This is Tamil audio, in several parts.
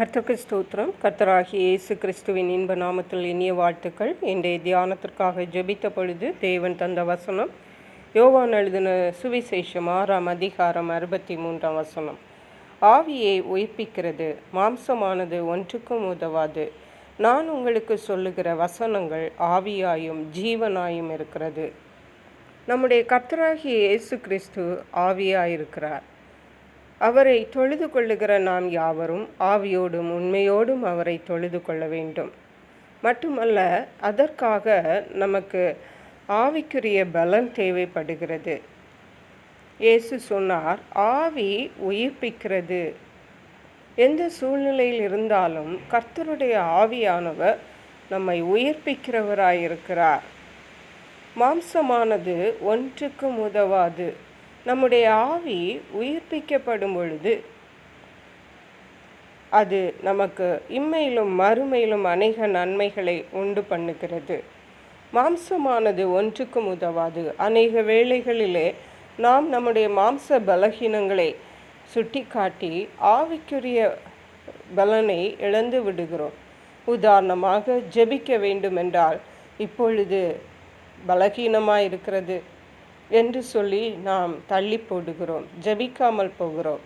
கர்த்தருக்கு ஸ்தோத்திரம். கர்த்தராகி இயேசு கிறிஸ்துவின் இன்ப நாமத்தில் இனிய வாழ்த்துக்கள். இன்றைய தியானத்திற்காக ஜெபித்த பொழுது தேவன் தந்த வசனம். யோவான் எழுதின சுவிசேஷம் ஆறாம் அதிகாரம் அறுபத்தி மூன்றாம் வசனம். ஆவியை உயிர்ப்பிக்கிறது மாம்சமானது ஒன்றுக்கும் உதவாது. நான் உங்களுக்கு சொல்லுகிற வசனங்கள் ஆவியாயும் ஜீவனாயும் இருக்கிறது. நம்முடைய கர்த்தராகி இயேசு கிறிஸ்து ஆவியாயிருக்கிறார். அவரை தொழுது கொள்ளுகிற நாம் யாவரும் ஆவியோடும் உண்மையோடும் அவரை தொழுது கொள்ள வேண்டும். மட்டுமல்ல அதற்காக நமக்கு ஆவிக்குரிய பலன் தேவைப்படுகிறது. இயேசு சொன்னார் ஆவி உயிர்ப்பிக்கிறது. எந்த சூழ்நிலையில் இருந்தாலும் கர்த்தருடைய ஆவியானவர் நம்மை உயிர்ப்பிக்கிறவராயிருக்கிறார். மாம்சமானது ஒன்றுக்கும் உதவாது. நம்முடைய ஆவி உயிர்ப்பிக்கப்படும் பொழுது அது நமக்கு இம்மையிலும் மறுமையிலும் அநேக நன்மைகளை உண்டு பண்ணுகிறது. மாம்சமானது ஒன்றுக்கும் உதவாது. அநேக வேளைகளிலே நாம் நம்முடைய மாம்ச பலகீனங்களை சுட்டிக்காட்டி ஆவிக்குரிய பலனை இழந்து விடுகிறோம். உதாரணமாக ஜெபிக்க வேண்டுமென்றால் இப்பொழுது பலகீனமாக இருக்கிறது என்று சொல்லி நாம் தள்ளி போடுகிறோம் ஜபிக்காமல் போகிறோம்.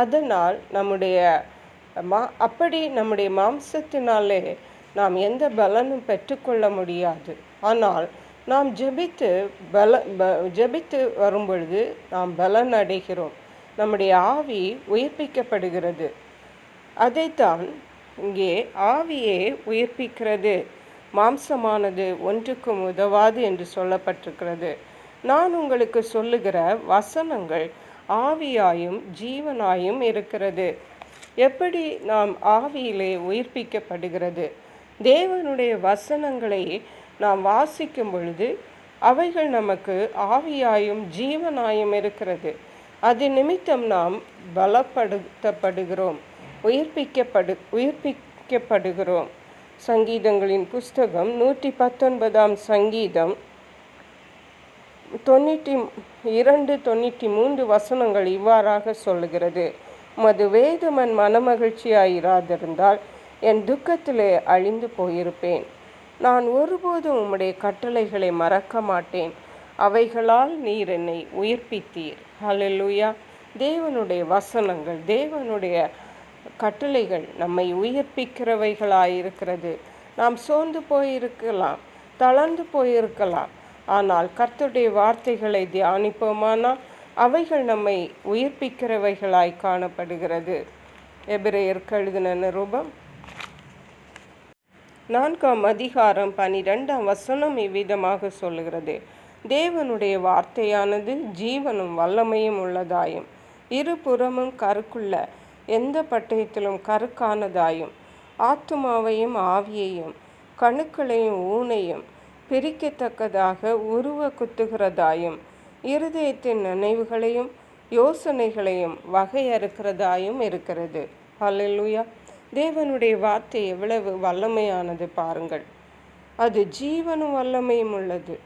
அதனால் நம்முடைய மா அப்படி நம்முடைய மாம்சத்தினாலே நாம் எந்த பலனும் பெற்றுக்கொள்ள முடியாது. ஆனால் நாம் ஜெபித்து பல ப ஜெபித்து வரும்பொழுது நாம் பலன் அடைகிறோம். நம்முடைய ஆவி உயிர்ப்பிக்கப்படுகிறது. அதைத்தான் இங்கே ஆவியே உயிர்ப்பிக்கிறது. மாம்சமானது ஒன்றுக்கும் உதவாது என்று சொல்லப்பட்டிருக்கிறது. நான் உங்களுக்கு சொல்லுகிற வசனங்கள் ஆவியாயும் ஜீவனாயும் இருக்கிறது. எப்படி நாம் ஆவியிலே உயிர்ப்பிக்கப்படுகிறது? தேவனுடைய வசனங்களை நாம் வாசிக்கும் பொழுது அவைகள் நமக்கு ஆவியாயும் ஜீவனாயும் இருக்கிறது. அது நிமித்தம் நாம் பலப்படுத்தப்படுகிறோம் உயிர்ப்பிக்கப்படு உயிர்ப்பிக்கப்படுகிறோம். சங்கீதங்களின் புஸ்தகம் நூற்றி பத்தொன்பதாம் சங்கீதம் தொண்ணூற்றி இரண்டு தொண்ணூற்றி மூன்று வசனங்கள் இவ்வாறாக சொல்லுகிறது. மது வேதமன் மனமகிழ்ச்சியாயிராதிருந்தால் என் துக்கத்திலே அழிந்து போயிருப்பேன். நான் ஒருபோதும் உம்முடைய கட்டளைகளை மறக்க மாட்டேன். அவைகளால் நீர் என்னை உயிர்ப்பித்தீர். ஹலெலுயா தேவனுடைய வசனங்கள் தேவனுடைய கட்டளைகள் நம்மை உயிர்ப்பிக்கிறவைகளாயிருக்கிறது. நாம் சோர்ந்து போயிருக்கலாம் தளர்ந்து போயிருக்கலாம். ஆனால் கர்த்தருடைய வார்த்தைகளை தியானிப்போமானால் அவைகள் நம்மை உயிர்ப்பிக்கிறவைகளாய் காணப்படுகிறது. எபிரேயருக்கு எழுதின நிருபம். நான்காம் அதிகாரம் பனிரெண்டாம் வசனம் இவ்விதமாக சொல்லுகிறது. தேவனுடைய வார்த்தையானது ஜீவனும் வல்லமையும் உள்ளதாயும் இருபுறமும் கருக்குள்ள எந்த பட்டயத்திலும் கருக்கானதாயும் ஆத்துமாவையும் ஆவியையும் கணுக்களையும் ஊனையும் பிரிக்கத்தக்கதாக உருவ குத்துகிறதாயும் இருதயத்தின் நினைவுகளையும் யோசனைகளையும் வகையறுக்கிறதாயும் இருக்கிறது. ஹலெலுயா தேவனுடைய வார்த்தை எவ்வளவு வல்லமையானது பாருங்கள். அது ஜீவனும் வல்லமையும் உள்ளது.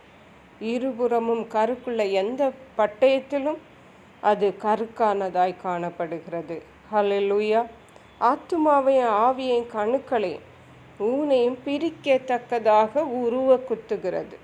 இருபுறமும் கருக்குள்ள எந்த பட்டயத்திலும் அது கருக்கானதாய் காணப்படுகிறது. ஹலெலுயா ஆத்துமாவையும் ஆவியையும் கணுக்களையும் ஊனையும் பிரிக்கத்தக்கதாக உருவ குத்துகிறது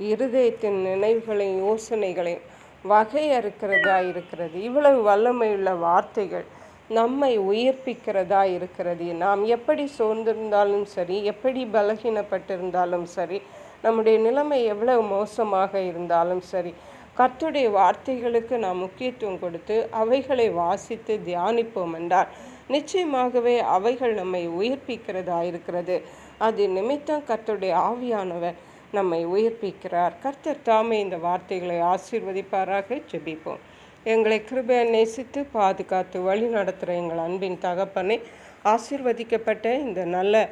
இருதயத்தின் நினைவுகளையும் யோசனைகளையும் வகையறுக்கிறதா இருக்கிறது இவ்வளவு வல்லமையுள்ள வார்த்தைகள் நம்மை உயிர்ப்பிக்கிறதா இருக்கிறது நாம் எப்படி சோர்ந்திருந்தாலும் சரி எப்படி பலகீனப்பட்டிருந்தாலும் சரி நம்முடைய நிலைமை எவ்வளவு மோசமாக இருந்தாலும் சரி கர்த்துடைய வார்த்தைகளுக்கு நாம் முக்கியத்துவம் கொடுத்து அவைகளை வாசித்து தியானிப்போம் என்றால் நிச்சயமாகவே அவைகள் நம்மை உயிர்ப்பிக்கிறதா இருக்கிறது அது நிமித்தம் கர்த்தருடைய ஆவியானவர் நம்மை உயிர்ப்பிக்கிறார். கர்த்தர் தாமே இந்த வார்த்தைகளை ஆசீர்வதிப்பாராக. ஜெபிப்போம். எங்களை கிருபை நேசித்து பாதுகாத்து வழி நடத்துகிற எங்கள் அன்பின் தகப்பனை ஆசீர்வதிக்கப்பட்ட இந்த நல்ல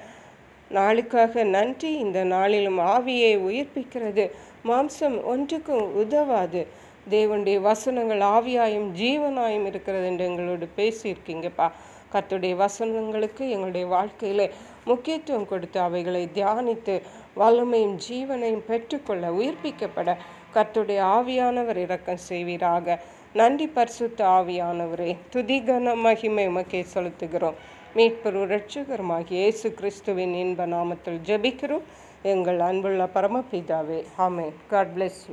நாளுக்காக நன்றி. இந்த நாளிலும் ஆவியை உயிர்ப்பிக்கிறது. மாம்சம் ஒன்றுக்கும் உதவாது. தேவனுடைய வசனங்கள் ஆவியாயும் ஜீவனாயும் இருக்கிறது என்று எங்களோடு பேசியிருக்கீங்கப்பா. கத்துடைய வசனங்களுக்கு எங்களுடைய வாழ்க்கையில் முக்கியத்துவம் கொடுத்து அவைகளை தியானித்து வல்லமையும் ஜீவனையும் பெற்றுக்கொள்ள உயிர்ப்பிக்கப்பட கத்துடைய ஆவியானவர் இறக்கம் செய்வீராக. நன்றி பரிசுத்த ஆவியானவரே துதிகன மகிமை உமக்கே செலுத்துகிறோம். மீட்பர் இரட்சகருமாகிய இயேசு கிறிஸ்துவின் இன்ப நாமத்தில் ஜெபிக்கிறோம். எங்கள் அன்புள்ள பரமபிதாவே ஆமென். God bless you